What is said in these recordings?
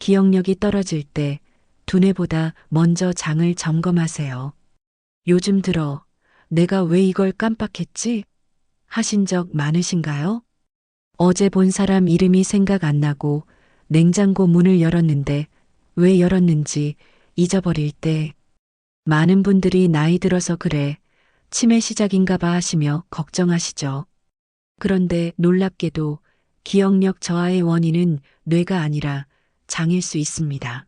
기억력이 떨어질 때 두뇌보다 먼저 장을 점검하세요. 요즘 들어 내가 왜 이걸 깜빡했지? 하신 적 많으신가요? 어제 본 사람 이름이 생각 안 나고 냉장고 문을 열었는데 왜 열었는지 잊어버릴 때 많은 분들이 나이 들어서 그래 치매 시작인가 봐 하시며 걱정하시죠. 그런데 놀랍게도 기억력 저하의 원인은 뇌가 아니라 장일 수 있습니다.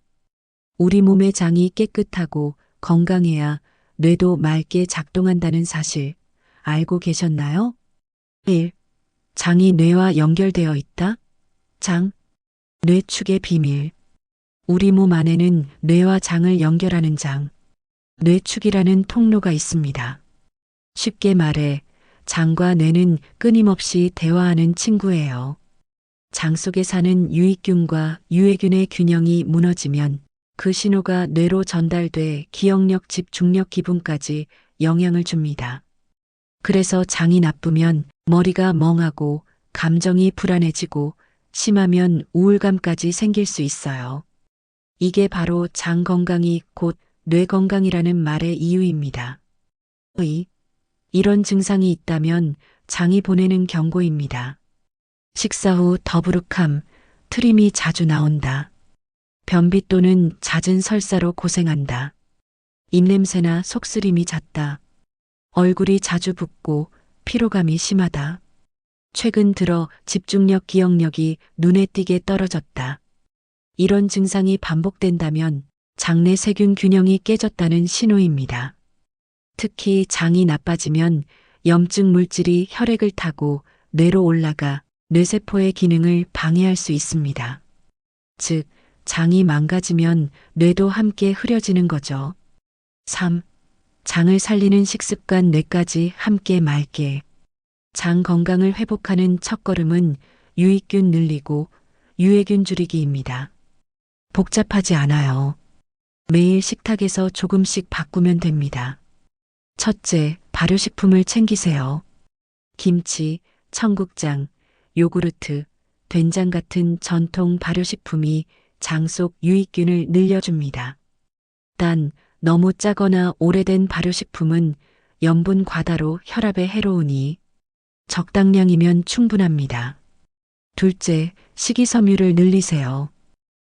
우리 몸의 장이 깨끗하고 건강해야 뇌도 맑게 작동한다는 사실 알고 계셨나요? 1. 장이 뇌와 연결되어 있다? 장, 뇌축의 비밀. 우리 몸 안에는 뇌와 장을 연결하는 장, 뇌축이라는 통로가 있습니다. 쉽게 말해, 장과 뇌는 끊임없이 대화하는 친구예요. 장 속에 사는 유익균과 유해균의 균형이 무너지면 그 신호가 뇌로 전달돼 기억력, 집중력, 기분까지 영향을 줍니다. 그래서 장이 나쁘면 머리가 멍하고 감정이 불안해지고 심하면 우울감까지 생길 수 있어요. 이게 바로 장 건강이 곧 뇌 건강이라는 말의 이유입니다. 의, 이런 증상이 있다면 장이 보내는 경고입니다. 식사 후 더부룩함, 트림이 자주 나온다. 변비 또는 잦은 설사로 고생한다. 입냄새나 속쓰림이 잦다. 얼굴이 자주 붓고 피로감이 심하다. 최근 들어 집중력 기억력이 눈에 띄게 떨어졌다. 이런 증상이 반복된다면 장내 세균 균형이 깨졌다는 신호입니다. 특히 장이 나빠지면 염증 물질이 혈액을 타고 뇌로 올라가 뇌세포의 기능을 방해할 수 있습니다. 즉, 장이 망가지면 뇌도 함께 흐려지는 거죠. 3. 장을 살리는 식습관 뇌까지 함께 맑게. 장 건강을 회복하는 첫걸음은 유익균 늘리고 유해균 줄이기입니다. 복잡하지 않아요. 매일 식탁에서 조금씩 바꾸면 됩니다. 첫째, 발효식품을 챙기세요. 김치, 청국장, 요구르트, 된장 같은 전통 발효식품이 장 속 유익균을 늘려줍니다. 단, 너무 짜거나 오래된 발효식품은 염분 과다로 혈압에 해로우니 적당량이면 충분합니다. 둘째, 식이섬유를 늘리세요.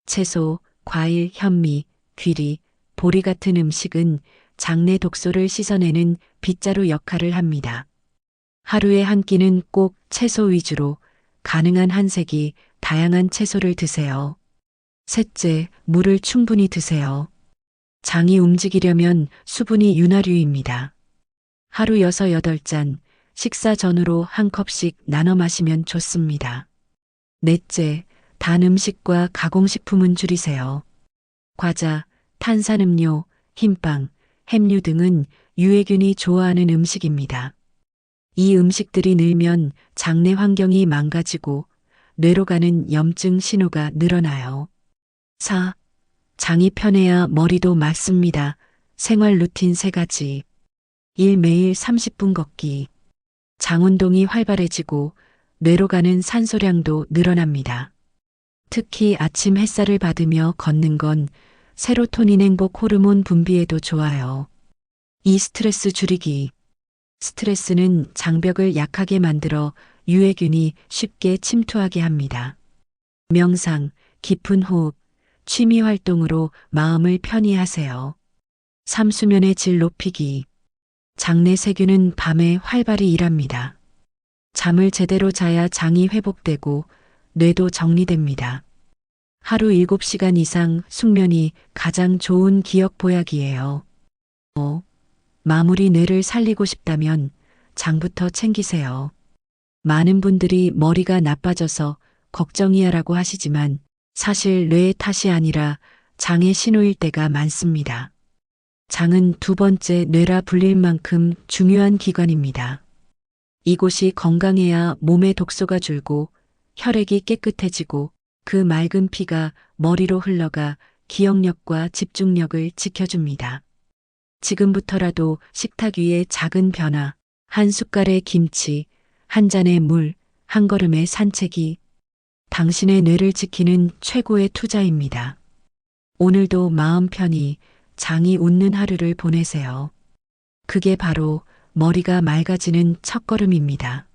채소, 과일, 현미, 귀리, 보리 같은 음식은 장내 독소를 씻어내는 빗자루 역할을 합니다. 하루에 한 끼는 꼭 채소 위주로 가능한 한색이 다양한 채소를 드세요. 셋째, 물을 충분히 드세요. 장이 움직이려면 수분이 윤활유입니다. 하루 6, 8잔, 식사 전후로 한 컵씩 나눠 마시면 좋습니다. 넷째, 단 음식과 가공식품은 줄이세요. 과자, 탄산음료, 흰빵, 햄류 등은 유해균이 좋아하는 음식입니다. 이 음식들이 늘면 장내 환경이 망가지고 뇌로 가는 염증 신호가 늘어나요. 4. 장이 편해야 머리도 맑습니다. 생활 루틴 3가지. 1. 매일 30분 걷기. 장 운동이 활발해지고 뇌로 가는 산소량도 늘어납니다. 특히 아침 햇살을 받으며 걷는 건 세로토닌 행복 호르몬 분비에도 좋아요. 이 스트레스 줄이기. 스트레스는 장벽을 약하게 만들어 유해균이 쉽게 침투하게 합니다. 명상, 깊은 호흡, 취미 활동으로 마음을 편히 하세요. 삼수면의 질 높이기. 장내 세균은 밤에 활발히 일합니다. 잠을 제대로 자야 장이 회복되고 뇌도 정리됩니다. 하루 7시간 이상 숙면이 가장 좋은 기억 보약이에요. 5. 마무리 뇌를 살리고 싶다면 장부터 챙기세요. 많은 분들이 머리가 나빠져서 걱정이야라고 하시지만 사실 뇌의 탓이 아니라 장의 신호일 때가 많습니다. 장은 두 번째 뇌라 불릴 만큼 중요한 기관입니다. 이곳이 건강해야 몸의 독소가 줄고 혈액이 깨끗해지고 그 맑은 피가 머리로 흘러가 기억력과 집중력을 지켜줍니다. 지금부터라도 식탁 위에 작은 변화, 한 숟갈의 김치, 한 잔의 물, 한 걸음의 산책이 당신의 뇌를 지키는 최고의 투자입니다. 오늘도 마음 편히 장이 웃는 하루를 보내세요. 그게 바로 머리가 맑아지는 첫걸음입니다.